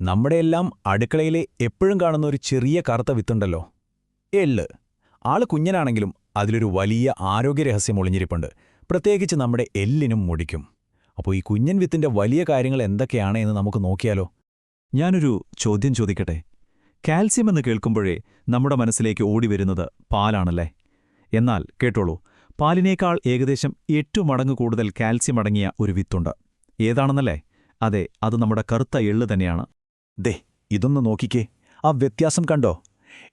നമ്മുടെയെല്ലാം അടുക്കളയിലെ എപ്പോഴും കാണുന്ന ഒരു ചെറിയ കറുത്ത വിത്തുണ്ടല്ലോ. എള്ള്. ആൾ കുഞ്ഞനാണെങ്കിലും അതിലൊരു വലിയ ആരോഗ്യരഹസ്യം ഒളിഞ്ഞിരിപ്പുണ്ട്. പ്രത്യേകിച്ച് നമ്മുടെ എല്ലിനും മുടിക്കും. അപ്പോൾ ഈ കുഞ്ഞൻ വിത്തിന്റെ വലിയ കാര്യങ്ങൾ എന്തൊക്കെയാണ് എന്ന് നമുക്ക് നോക്കിയാലോ? ഞാനൊരു ചോദ്യം ചോദിക്കട്ടെ? കാൽസ്യം എന്ന് കേൾക്കുമ്പോഴേ നമ്മുടെ മനസ്സിലേക്ക് ഓടിവരുന്നത് പാലാണല്ലേ? എന്നാൽ കേട്ടോളൂ പാലിനേക്കാൾ ഏകദേശം എട്ടു മടങ്ങ് കൂടുതൽ കാൽസ്യം അടങ്ങിയ ഒരു വിത്തുണ്ട്. ഏതാണെന്നല്ലേ? അതെ അത് നമ്മുടെ കറുത്ത എള്ള് തന്നെയാണ്. ദേ ഇതൊന്ന് നോക്കിക്കേ. ആ വ്യത്യാസം കണ്ടോ?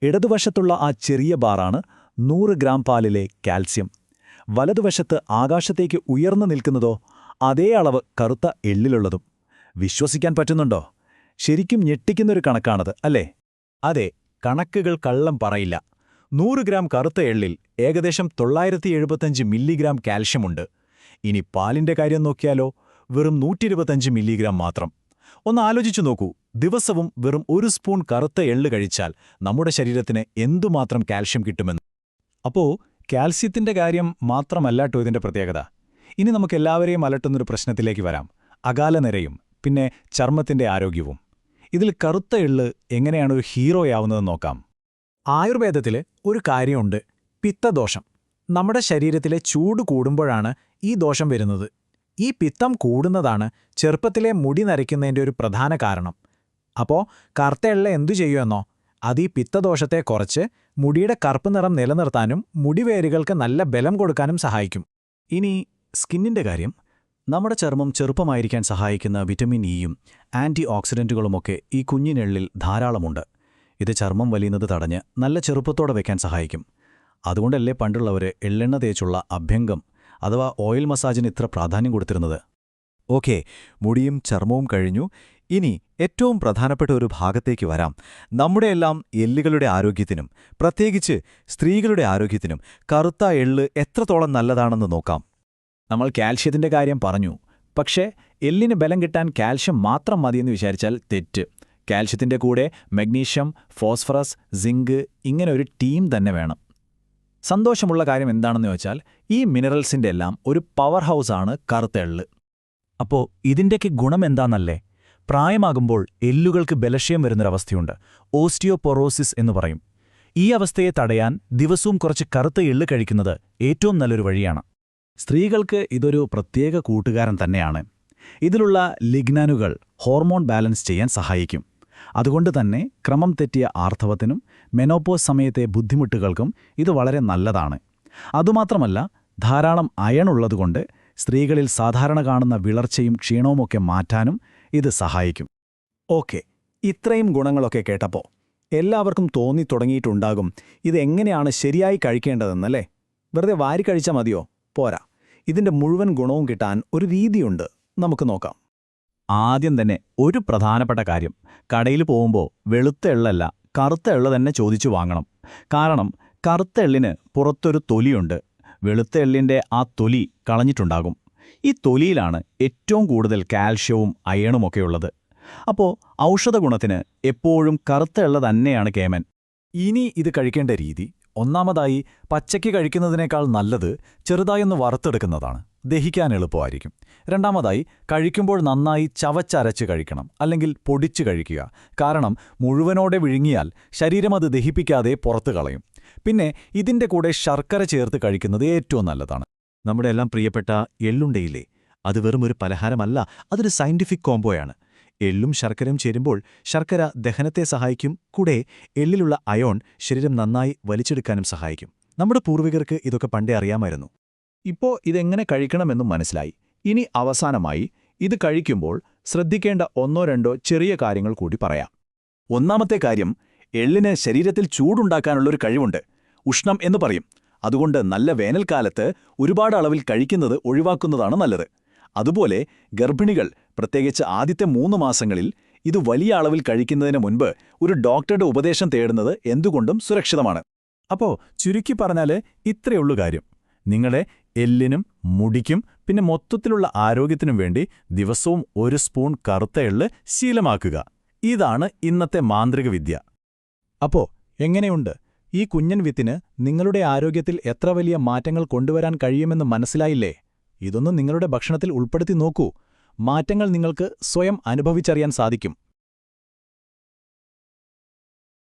ഇടതുവശത്തുള്ള ആ ചെറിയ ബാറാണ് നൂറ് ഗ്രാം പാലിലെ കാൽസ്യം. വലതുവശത്ത് ആകാശത്തേക്ക് ഉയർന്നു നിൽക്കുന്നതോ അതേ അളവ് കറുത്ത എള്ളിലുള്ളതും. വിശ്വസിക്കാൻ പറ്റുന്നുണ്ടോ? ശരിക്കും ഞെട്ടിക്കുന്നൊരു കണക്കാണത് അല്ലേ? അതെ കണക്കുകൾ കള്ളം പറയില്ല. നൂറ് ഗ്രാം കറുത്ത എള്ളിൽ ഏകദേശം തൊള്ളായിരത്തി എഴുപത്തഞ്ച് മില്ലിഗ്രാം കാൽഷ്യമുണ്ട് ഇനി പാലിന്റെ കാര്യം നോക്കിയാലോ? വെറും നൂറ്റിരുപത്തഞ്ച് മില്ലിഗ്രാം മാത്രം. ഒന്ന് ആലോചിച്ചു നോക്കൂ. ദിവസവും വെറും ഒരു സ്പൂൺ കറുത്ത എള്ള് കഴിച്ചാൽ നമ്മുടെ ശരീരത്തിന് എന്തുമാത്രം കാൽഷ്യം കിട്ടുമെന്ന്. അപ്പോ കാൽസ്യത്തിന്റെ കാര്യം മാത്രമല്ലാട്ടോ ഇതിന്റെ പ്രത്യേകത. ഇനി നമുക്കെല്ലാവരെയും അലട്ടുന്നൊരു പ്രശ്നത്തിലേക്ക് വരാം. അകാലനിരയും പിന്നെ ചർമ്മത്തിന്റെ ആരോഗ്യവും. ഇതിൽ കറുത്ത എള്ള് എങ്ങനെയാണ് ഒരു ഹീറോയാവുന്നതെന്ന് നോക്കാം. ആയുർവേദത്തിൽ ഒരു കാര്യമുണ്ട് പിത്തദോഷം. നമ്മുടെ ശരീരത്തിലെ ചൂട് കൂടുമ്പോഴാണ് ഈ ദോഷം വരുന്നത്. ഈ പിത്തം കൂടുന്നതാണ് ചെറുപ്പത്തിലെ മുടി നരയ്ക്കുന്നതിന്റെ ഒരു പ്രധാന കാരണം. അപ്പോൾ കറുത്ത എള്ള എന്തു ചെയ്യുമെന്നോ? അത് ഈ പിത്തദോഷത്തെ കുറച്ച് മുടിയുടെ കറുപ്പ് നിറം നിലനിർത്താനും മുടിവേരുകൾക്ക് നല്ല ബലം കൊടുക്കാനും സഹായിക്കും. ഇനി സ്കിന്നിന്റെ കാര്യം. നമ്മുടെ ചർമ്മം ചെറുപ്പമായിരിക്കാൻ സഹായിക്കുന്ന വിറ്റമിൻ ഇയും ആന്റി ഓക്സിഡന്റുകളുമൊക്കെ ഈ കുഞ്ഞിനെള്ളിൽ ധാരാളമുണ്ട്. ഇത് ചർമ്മം വലിയുന്നത് തടഞ്ഞ് നല്ല ചെറുപ്പത്തോടെ വയ്ക്കാൻ സഹായിക്കും. അതുകൊണ്ടല്ലേ പണ്ടുള്ളവർ എള്ളെണ്ണ തേച്ചുള്ള അഭ്യംഗം അഥവാ ഓയിൽ മസാജിന് ഇത്ര പ്രാധാന്യം കൊടുത്തിരുന്നത്. ഓക്കെ മുടിയും ചർമ്മവും കഴിഞ്ഞു. ഇനി ഏറ്റവും പ്രധാനപ്പെട്ട ഒരു ഭാഗത്തേക്ക് വരാം. നമ്മുടെയെല്ലാം എല്ലുകളുടെ ആരോഗ്യത്തിനും പ്രത്യേകിച്ച് സ്ത്രീകളുടെ ആരോഗ്യത്തിനും കറുത്ത എള്ള് എത്രത്തോളം നല്ലതാണെന്ന് നോക്കാം. നമ്മൾ കാൽഷ്യത്തിന്റെ കാര്യം പറഞ്ഞു. പക്ഷേ എല്ലിന് ബലം കിട്ടാൻ കാൽഷ്യം മാത്രം മതിയെന്ന് വിചാരിച്ചാൽ തെറ്റ്. കാൽഷ്യത്തിന്റെ കൂടെ മഗ്നീഷ്യം ഫോസ്ഫറസ് സിങ്ക് ഇങ്ങനെ ഒരു ടീം തന്നെ വേണം. സന്തോഷമുള്ള കാര്യം എന്താണെന്ന് വെച്ചാൽ ഈ മിനറൽസിന്റെ എല്ലാം ഒരു പവർ ഹൗസാണ് കറുത്ത എള്ള്. അപ്പോ ഇതിന്റെയൊക്കെ ഗുണം എന്താണെന്നല്ലേ പ്രായമാകുമ്പോൾ എല്ലുകൾക്ക് ബലക്ഷയം വരുന്നൊരവസ്ഥയുണ്ട്. ഓസ്റ്റിയോപൊറോസിസ് എന്ന് പറയും. ഈ അവസ്ഥയെ തടയാൻ ദിവസവും കുറച്ച് കറുത്ത എള്ള് കഴിക്കുന്നത് ഏറ്റവും നല്ലൊരു വഴിയാണ്. സ്ത്രീകൾക്ക് ഇതൊരു പ്രത്യേക കൂട്ടുകാരൻ തന്നെയാണ്. ഇതിലുള്ള ലിഗ്നാനുകൾ ഹോർമോൺ ബാലൻസ് ചെയ്യാൻ സഹായിക്കും. അതുകൊണ്ട് തന്നെ ക്രമം തെറ്റിയ ആർത്തവത്തിനും മെനോപ്പോസ് സമയത്തെ ബുദ്ധിമുട്ടുകൾക്കും ഇത് വളരെ നല്ലതാണ്. അതുമാത്രമല്ല ധാരാളം അയണുള്ളതുകൊണ്ട് സ്ത്രീകളിൽ സാധാരണ കാണുന്ന വിളർച്ചയും ക്ഷീണവുമൊക്കെ മാറ്റാനും ഇത് സഹായിക്കും. ഓക്കെ ഇത്രയും ഗുണങ്ങളൊക്കെ കേട്ടപ്പോൾ എല്ലാവർക്കും തോന്നി തുടങ്ങിയിട്ടുണ്ടാകും ഇതെങ്ങനെയാണ് ശരിയായി കഴിക്കേണ്ടതെന്നല്ലേ? വെറുതെ വാരി കഴിച്ചാൽ മതിയോ? പോരാ ഇതിന്റെ മുഴുവൻ ഗുണവും കിട്ടാൻ ഒരു രീതിയുണ്ട്. നമുക്ക് നോക്കാം. ആദ്യം തന്നെ ഒരു പ്രധാനപ്പെട്ട കാര്യം. കടയിൽ പോകുമ്പോൾ വെളുത്ത എള്ളല്ല കറുത്ത എള്ള തന്നെ ചോദിച്ചു വാങ്ങണം. കാരണം കറുത്ത എള്ളിന് പുറത്തൊരു തൊലിയുണ്ട്. വെളുത്ത എള്ളിന്റെ ആ തൊലി കളഞ്ഞിട്ടുണ്ടാകും. ഈ തൊലിയിലാണ് ഏറ്റവും കൂടുതൽ കാൽഷ്യവും അയണുമൊക്കെ ഉള്ളത്. അപ്പോൾ ഔഷധ ഗുണത്തിന് എപ്പോഴും കറുത്ത എള്ള തന്നെയാണ് കേമൻ. ഇനി ഇത് കഴിക്കേണ്ട രീതി ഒന്നാമതായി പച്ചയ്ക്ക് കഴിക്കുന്നതിനേക്കാൾ നല്ലത് ചെറുതായൊന്ന് വറുത്തെടുക്കുന്നതാണ്. ദഹിക്കാൻ എളുപ്പമായിരിക്കും. രണ്ടാമതായി കഴിക്കുമ്പോൾ നന്നായി ചവച്ചരച്ച് കഴിക്കണം അല്ലെങ്കിൽ പൊടിച്ച് കഴിക്കുക. കാരണം മുഴുവനോടെ വിഴുങ്ങിയാൽ ശരീരം അത് ദഹിപ്പിക്കാതെ പുറത്തു കളയും. പിന്നെ ഇതിന്റെ കൂടെ ശർക്കര ചേർത്ത് കഴിക്കുന്നത് ഏറ്റവും നല്ലതാണ്. നമ്മുടെ എല്ലാം പ്രിയപ്പെട്ട എള്ളുണ്ടയില്ലേ? അത് വെറും ഒരു പലഹാരമല്ല അതൊരു സയന്റിഫിക് കോംബോയാണ് എള്ളും ശർക്കരയും ചേരുമ്പോൾ ശർക്കര ദഹനത്തെ സഹായിക്കും. കൂടെ എള്ളിലുള്ള അയോൺ ശരീരം നന്നായി വലിച്ചെടുക്കാനും സഹായിക്കും. നമ്മുടെ പൂർവികർക്ക് ഇതൊക്കെ പണ്ടേ അറിയാമായിരുന്നു. ഇപ്പോ ഇതെങ്ങനെ കഴിക്കണമെന്നും മനസ്സിലായി. ഇനി അവസാനമായി ഇത് കഴിക്കുമ്പോൾ ശ്രദ്ധിക്കേണ്ട ഒന്നോ രണ്ടോ ചെറിയ കാര്യങ്ങൾ കൂടി പറയാം. ഒന്നാമത്തെ കാര്യം എള്ളിന് ശരീരത്തിൽ ചൂടുണ്ടാക്കാനുള്ളൊരു കഴിവുണ്ട്. ഉഷ്ണം എന്ന് പറയും. അതുകൊണ്ട് നല്ല വേനൽക്കാലത്ത് ഒരുപാട് അളവിൽ കഴിക്കുന്നത് ഒഴിവാക്കുന്നതാണ് നല്ലത്. അതുപോലെ ഗർഭിണികൾ പ്രത്യേകിച്ച് ആദ്യത്തെ മൂന്ന് മാസങ്ങളിൽ ഇത് വലിയ അളവിൽ കഴിക്കുന്നതിന് മുൻപ് ഒരു ഡോക്ടറുടെ ഉപദേശം തേടുന്നത് എന്തുകൊണ്ടും സുരക്ഷിതമാണ്. അപ്പോ ചുരുക്കി പറഞ്ഞാൽ ഇത്രയുള്ളൂ കാര്യം. നിങ്ങളെ എല്ലിനും മുടിക്കും പിന്നെ മൊത്തത്തിലുള്ള ആരോഗ്യത്തിനും വേണ്ടി ദിവസവും ഒരു സ്പൂൺ കറുത്ത എള്ള് ശീലമാക്കുക. ഇതാണ് ഇന്നത്തെ മാന്ത്രിക വിദ്യ. അപ്പോ എങ്ങനെയുണ്ട്? ഈ കുഞ്ഞൻ വിത്തിന് നിങ്ങളുടെ ആരോഗ്യത്തിൽ എത്ര വലിയ മാറ്റങ്ങൾ കൊണ്ടുവരാൻ കഴിയുമെന്ന് മനസ്സിലായില്ലേ? ഇതൊന്നും നിങ്ങളുടെ ഭക്ഷണത്തിൽ ഉൾപ്പെടുത്തി നോക്കൂ. മാറ്റങ്ങൾ നിങ്ങൾക്ക് സ്വയം അനുഭവിച്ചറിയാൻ സാധിക്കും.